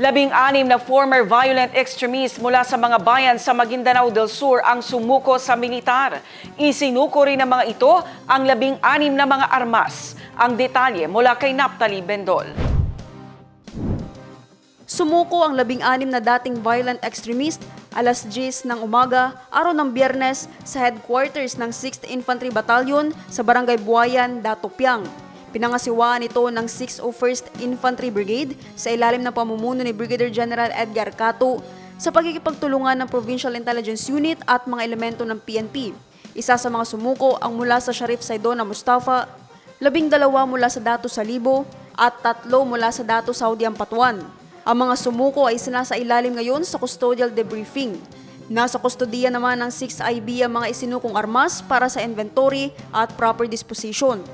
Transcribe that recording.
Labing-anim na former violent extremist mula sa mga bayan sa Maguindanao del Sur ang sumuko sa militar. Isinuko rin ng mga ito ang labing-anim na mga armas. Ang detalye mula kay Naptali Bendol. Sumuko ang labing-anim na dating violent extremist alas 10 ng umaga, araw ng biyernes sa headquarters ng 6th Infantry Battalion sa Barangay Buayan, Datopiang. Pinangasiwaan ito ng 601st Infantry Brigade sa ilalim ng pamumuno ni Brigadier General Edgar Cato sa pagkikipagtulungan ng Provincial Intelligence Unit at mga elemento ng PNP. Isa sa mga sumuko ang mula sa Sharif Saidona Mustafa, labing dalawa mula sa Dato Salibo at tatlo mula sa Dato Saudi Ampatuan. Ang mga sumuko ay sinasa ilalim ngayon sa custodial debriefing. Nasa kustodiya naman ng 6IB ang mga isinukong armas para sa inventory at proper disposition.